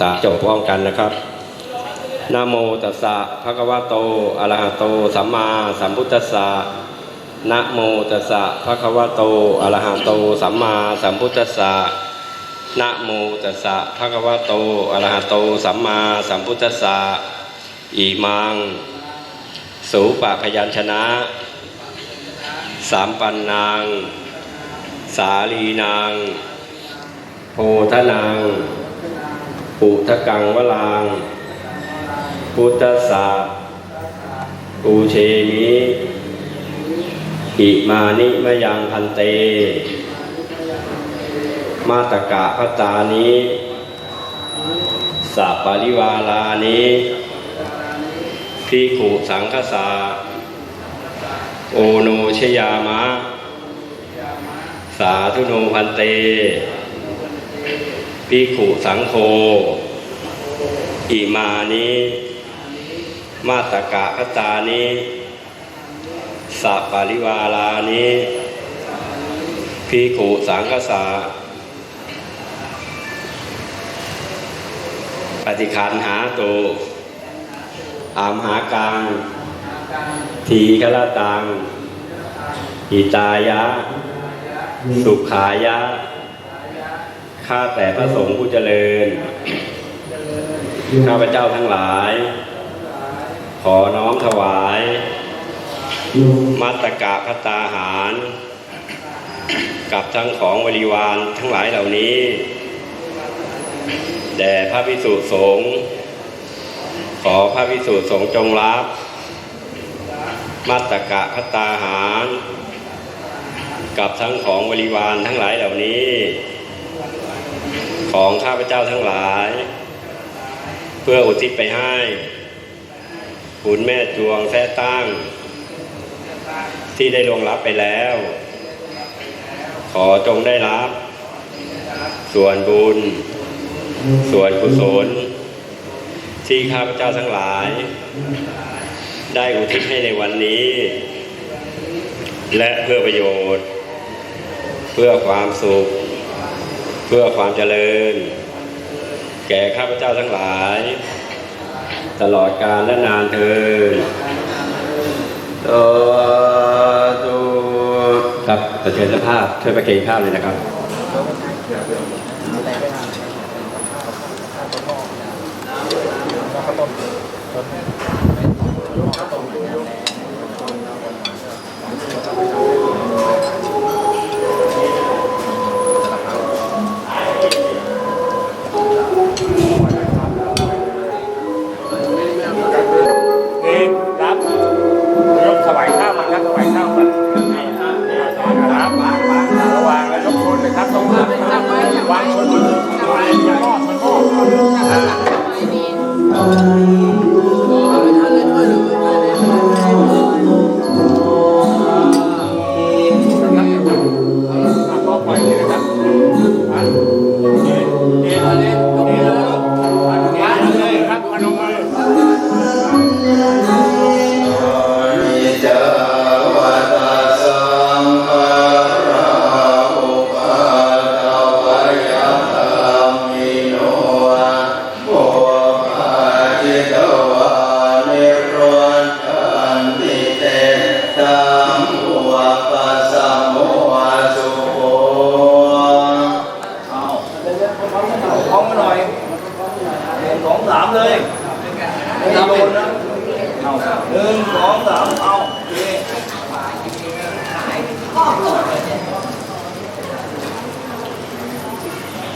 สาจบพร้อมกันนะครับนะโมตัสสะภะคะวะโตอะระหะโต สัมมาสัมพุทธัสสะนะโมตัสสะภะคะวะโตอะระหะโต สัมมาสัมพุทธัสสะนะโมตัสสะภะคะวะโตอะระหะโต สัมมาสัมพุทธัสสะอิมัง สูปะพยัญชนะ สามปันนาง สาลีนาง โพธนาง ปุทกังวลาง พุทธสาปูเชมิอิมานิมยังพันเต มาตกะพัตานิสัปริวาลานิพิขุสังคสา โอโนชยามะ สาธุโนพันเตปิขุสังโฆ อิมานิมาตกะคตานิสัปปริวาลานิพิขุสังคสาปฏิคันหาโตอามหากังทีฆละตัง อิตายะ สุขายะ ข้าแต่พระสงฆ์ผู้เจริญ ข้าพเจ้าทั้งหลาย ขอน้อมถวาย มัตตกะพัตาหาร กับทั้งของบริวารทั้งหลายเหล่านี้ แด่พระพิสุสงฆ์ขอพระพิสุสงฆ์จงรับ มัตตกะพัตตาหาร กับทั้งของบริวารทั้งหลายเหล่านี้ ของข้าพเจ้าทั้งหลาย เพื่ออุทิศไปให้คุณแม่จวงแท้ตั้ง ที่ได้ลงรับไปแล้ว ขอจงได้รับ ส่วนบุญ ส่วนกุศล ที่ข้าพเจ้าทั้งหลาย ได้อุทิศให้ในวันนี้ และเพื่อประโยชน์ เพื่อความสุข เพื่อความเจริญ แก่ข้าพเจ้าทั้งหลาย ตลอดกาลและนานเทินตัวตูครับขอเชิญเจ้าภาพช่วยประเคนข้าวเลยนะครับเ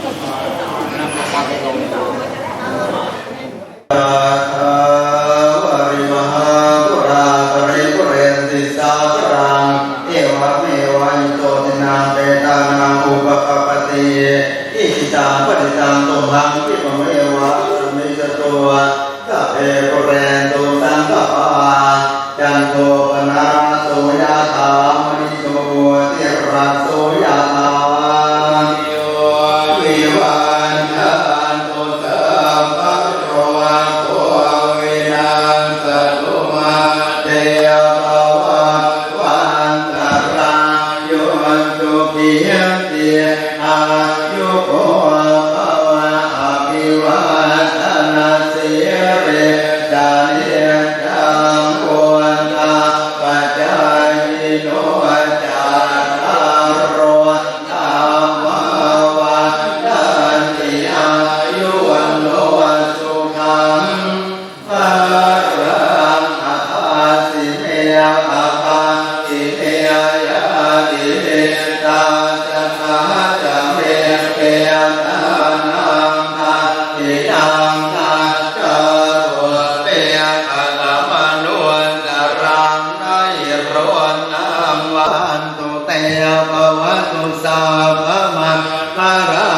วริ เตปวัตุสาภะมังคารา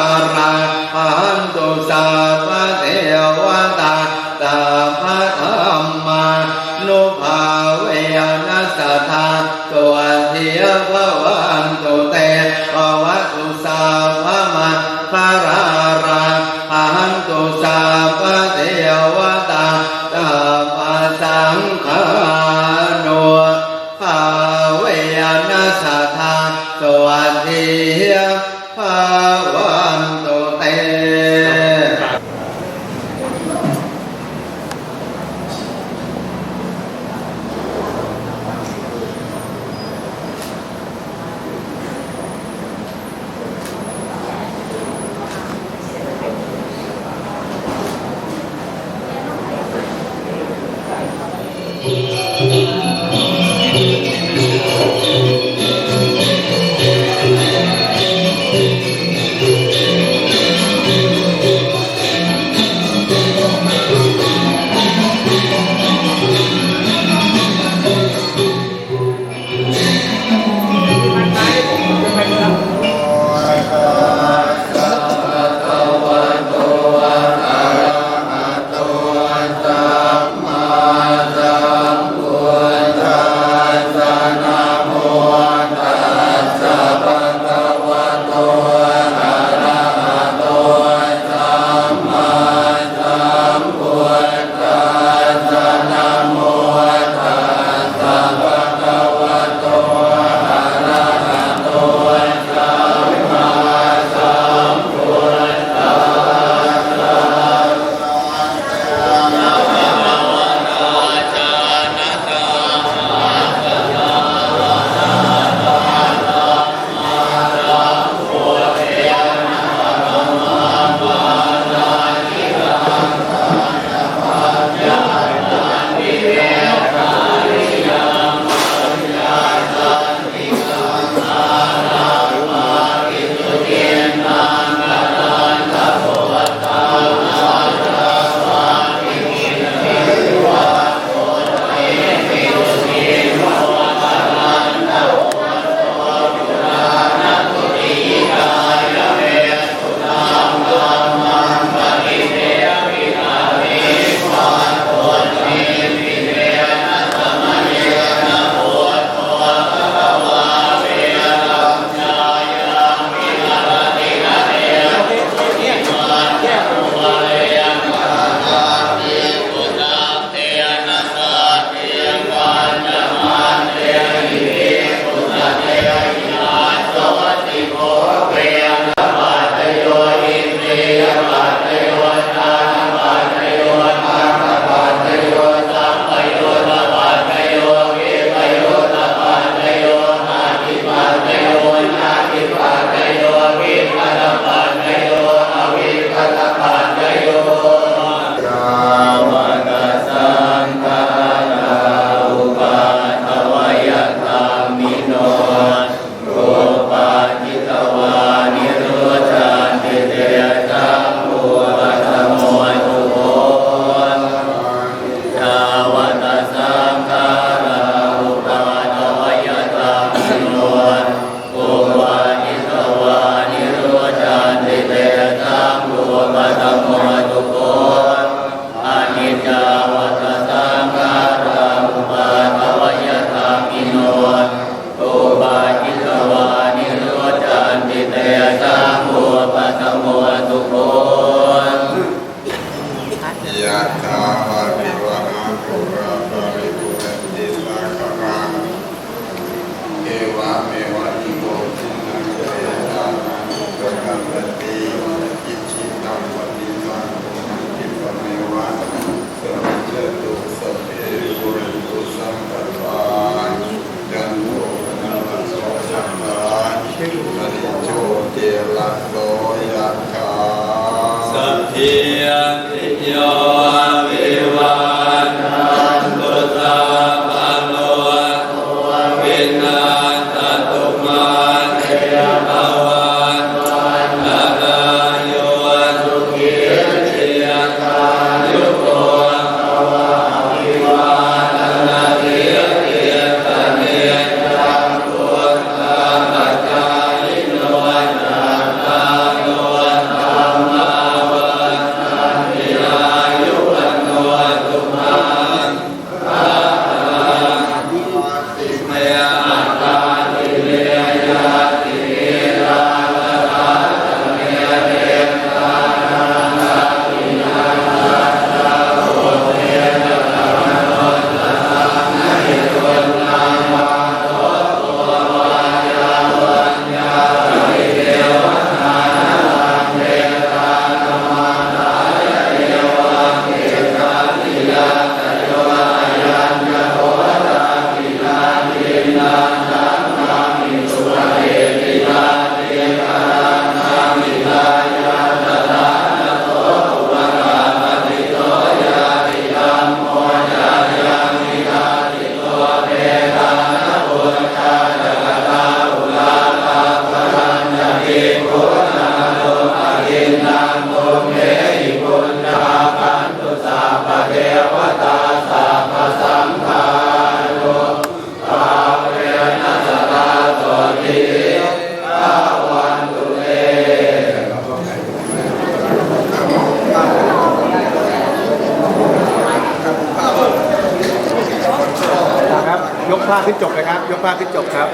ผ้าขึ้นจบเลยครับยกผ้าขึ้นจบครับ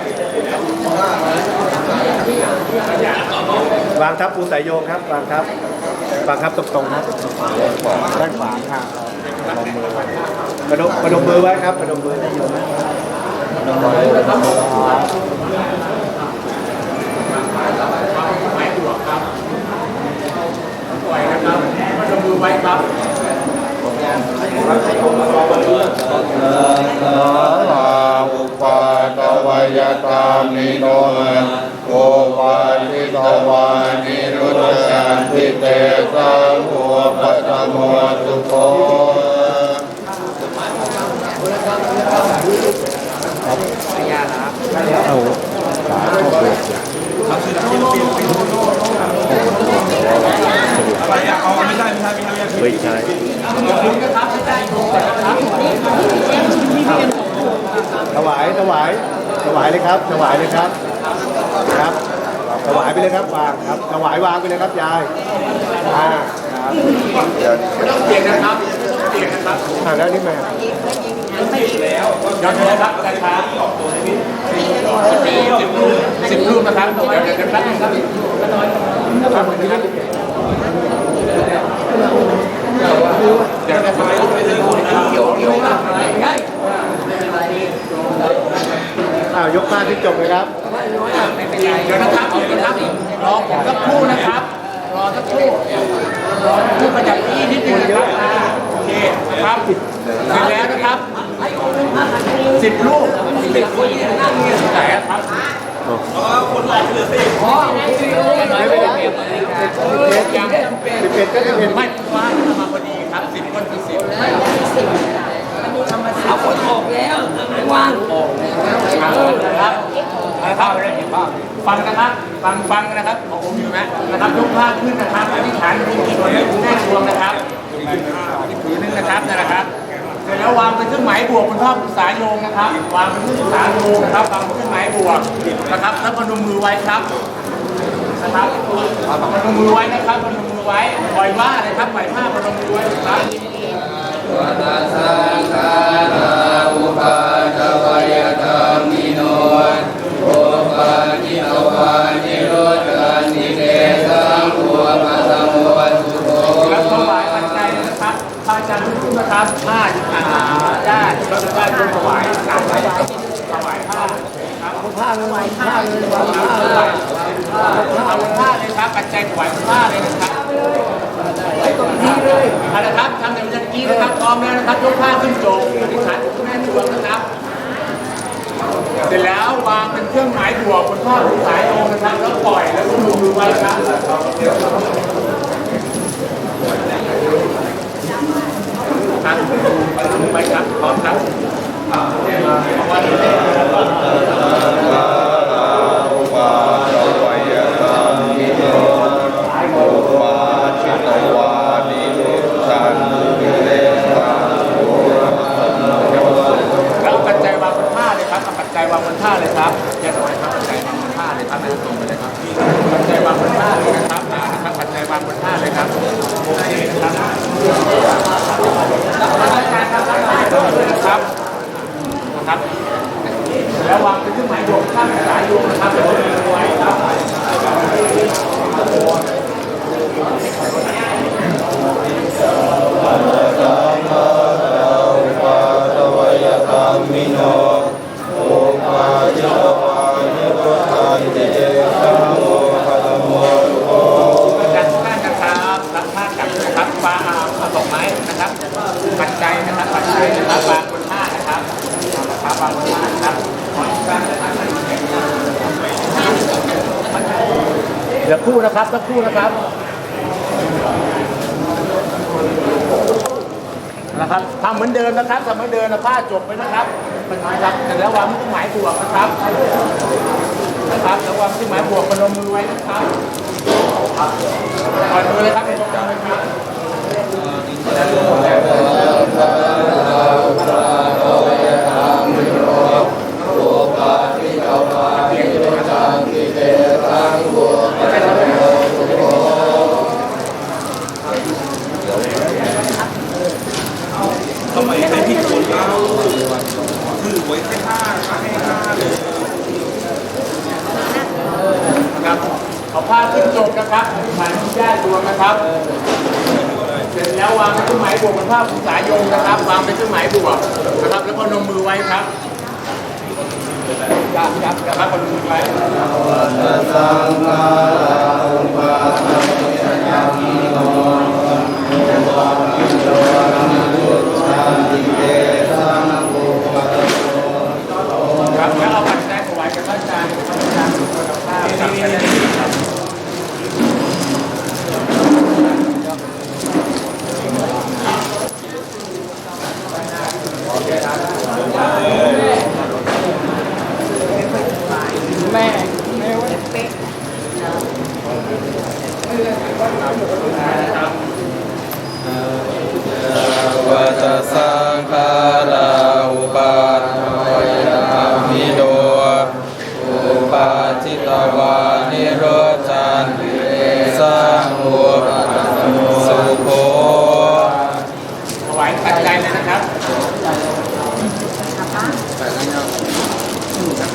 วางทับปูสายโยงครับ วางทับวางทับตรงๆครับด้านขวาค่ะลงมือไว้ประดมประดมมือไว้ครับประดมมือได้อยู่นะปล่อยนะครับมาดูไว้ครับอุปาตว ยตามิโนโอปาทิตวานิรุตสันติเตสังโฆปัตโมสุโข ไม่ใช่ถวายถวายถวายเลยครับ ถวายเลยครับครับ ถวายไปเลยครับวางครับ ถวายวางไปเลยครับยายอ่าครับไม่ต้องเปลี่ยนนะครับเปลี่ยนนะครับอ่าแล้วนี่แม่ย้อนนะครับนะครับสิบรูปสิบรูปนะครับเดี๋ยวเดี๋ยวเดี๋ยวแป๊บนึงครับครับนะครับเดี๋ยนะครับ อ้าวยกผ้าขึ้นจบเลยครับเดี๋ยวนะครับเดี๋ยวนะครับอีกรอผมสักครู่นะครับ รอสักครู่รอสักครู่ประจับที่นิดนึงนะครับอ่าโอเคครับเสร็จแล้วนะครับสิบลูกสิบคนไหนอะครับไม่เป็นไรยัง สิบเอ็ดก็สิบเอ็ดไม่ว่างมาพอดีครับสิบคนคือสิบเอาคนออกแล้วไม่ว่างนะครับนะครับฟังนะครับ ฟังฟังนะครับของผมอยู่ไหมนะครับยกผ้าขึ้นนะครับอธิษฐานคุณกี่คนคุณแม่รวมนะครับอีกผืนนึงนะครับนะครับ เสร็จแล้ววางเป็นเครื่องหมายบวกบนท่อปรึกษาโยงนะครับ วางเป็นเครื่องปรึกษาโยงนะครับวางเป็นเครื่องหมายบวกนะครับ แล้วพนมมือไว้ครับนะครับพนมมือไว้นะครับพนมมือไว้ปล่อยว่าเลยครับปล่อยผ้าพนมมือไว้ครับวัตสังฆาอุปาตวยตามิโนโอปาทิตวานิโรธานิเตสังโฆปัตโมสุโข ครับถวายปัจจัย นะครับพระอาจารย์ทุกๆนะครับผ้าอ่าได้ก็จะได้ถวายกราบไหว้ถวายผ้าครับผ้าไม่ไหวผ้าเลยวางผ้าถวายเอาผ้าเลยครับปัจจัยถวายผ้าเลยนะครับไว้ตรงนี้เลยเอาละครับทำอย่างตะกี้นะครับพร้อมแล้วนะครับยกผ้าขึ้นโจงอธิษฐานคุณแม่ชวงนะครับ เสร็จแล้ววางเป็นเครื่องหมายบวกบนท่อสายโองนะครับแล้วปล่อยแล้วก็มือมือไว้ครับ ครับไปครับพร้อมครับเพราะว่า ดี๋ยวครู่นะครับสักครู่นะครับนะครับทำเหมือนเดิมนะครับทำเหมือนเดิมนะผ้าจบไปนะครับ นไม้ครับแต่แล้ววางเครื่องหมายบวกนะครับ นะครับแล้ววางเครื่องหมายบวกพนมมือไว้นะครับปล่อยมือเลยครับเป็นกลางเลยครับนะครับ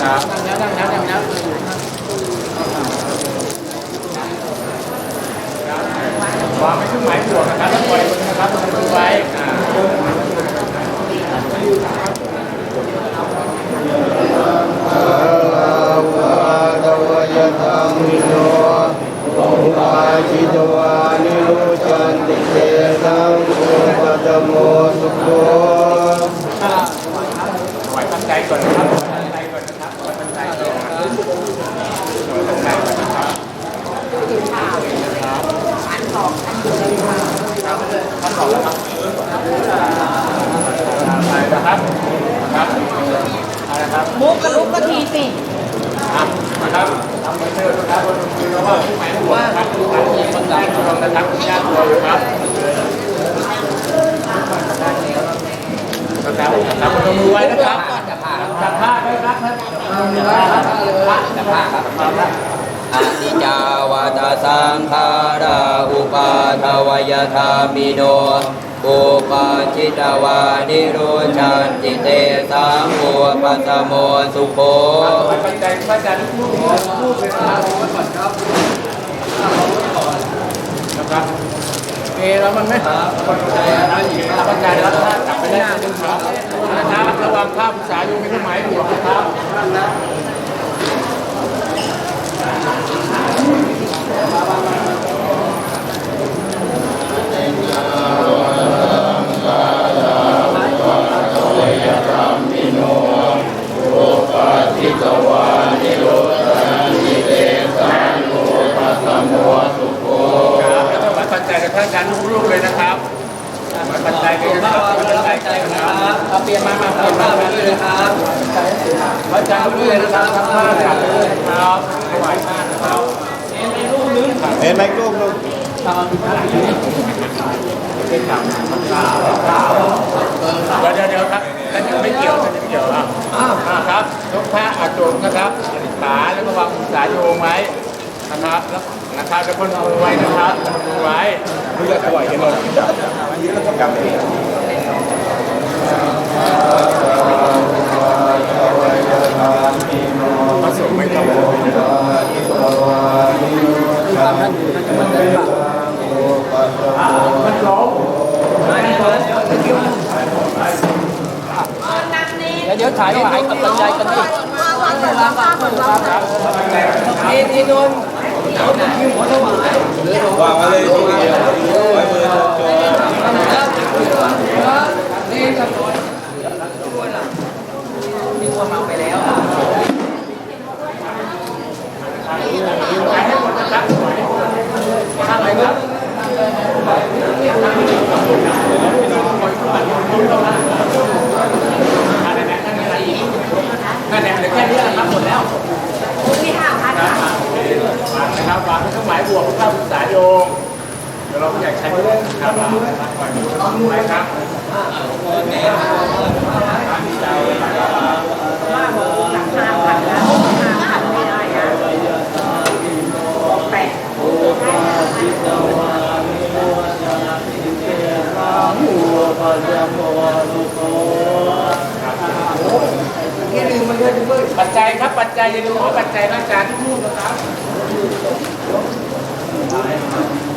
ครับนั่งแล้วนั่งแล้วนั่งแล้ววางไว้เครื่องหมายบวกนะครับแล้วปล่อยนะครับพนมมือไว้อ่าตวยธรรมิโอุปาจิตวานิโรจันติเตสังโฆปัตโมสุโขถวายปัจจัยก่อนนะครับถวายปัจจัยก่อนนะครับถวายปัจจัยก่อนนะครับถวายปัจจัยก่อนนะครับ อันสองอันเดียว ท่านบอกแล้วครับไปนะครับนะครับเอาละครับ มุกกระลุกกระทีสิ อะนะครับทำเหมือนเดิมนะครับบนมือแล้วก็ผู้หมายหัวนะครับผู้หมายหัวคนได้รวมนะครับคุณญาติรวมนะครับนะครับนะครับบนมือไว้นะครับจับผ้าด้วยครับบนมือไว้ครับผ้าจับผ้าครับผ้า อนิจจาวาตสังขาราอุปาทวยธามิโนอุปาจิต วานิโรจันติเตสังโฆปัสสโมสุโภปัจจัยพระอาจารย์พูดพูดเลยนะครับนะครับเอแล้วมันไม่ปัจจัยปัจจัยรับผ้ากลับไปได้หนึ่งครับนะครับระวังภาพภาษาโยมเป็นเครื่องหมายบวกนะครับครับ อาจารย์ลูกๆเลยนะครับถวายปัจจัยกันนะครับถวายปัจจัยกันนะครับเอาเปลี่ยนมามาเปลี่ยนมาเลยนะครับพระอาจารย์ลูกๆเลยนะครับทั้งห้าจัดเลยนะครับถวายมากนะครับเห็นไหมลูกลูกเดี๋ยวเดี๋ยวเดี๋ยวครับท่านยังไม่เกี่ยวท่านยังไม่เกี่ยวอะอ่าครับยกผ้าอาจงนะครับอธิษฐานแล้วก็วางมือสายโยงไว้ นะครับแล้วนะครับแล้วก็นมือไว้นะครับพนมมือไว้เพื่อถวายกันเลยกรรมเองพระสงฆ์ไม่ต้องมันร้องเดี๋ยวถ่ายถ่ายกับปัจจัยกันดิวางวางวางวางวางนี่นี่นน วางไว้เลยทีเดียวไว้มือโชว์นี่กับนนมีคนมาไปแล้วขายให้หมดนะครับทำอะไรครับนั่นแหละเหลือแค่นี้แหละครับหมดแล้วที่ห้าพัน นะครับวางนะครับวาเป็นเครื่องหมายบวกข้าวศึกษาโยงเดี๋ยวเราไม่อยากใช้ครับวางปล่อยมือไว้ครับห้าพันแล้วห้าพันไม่ได้นะแปดอ ย่าลืมมันเลยเบิร์ปัจจัยครับปัจจัยอย่าลืมเอาปัจจัยนะอาจารย์ที่พูดนะครับ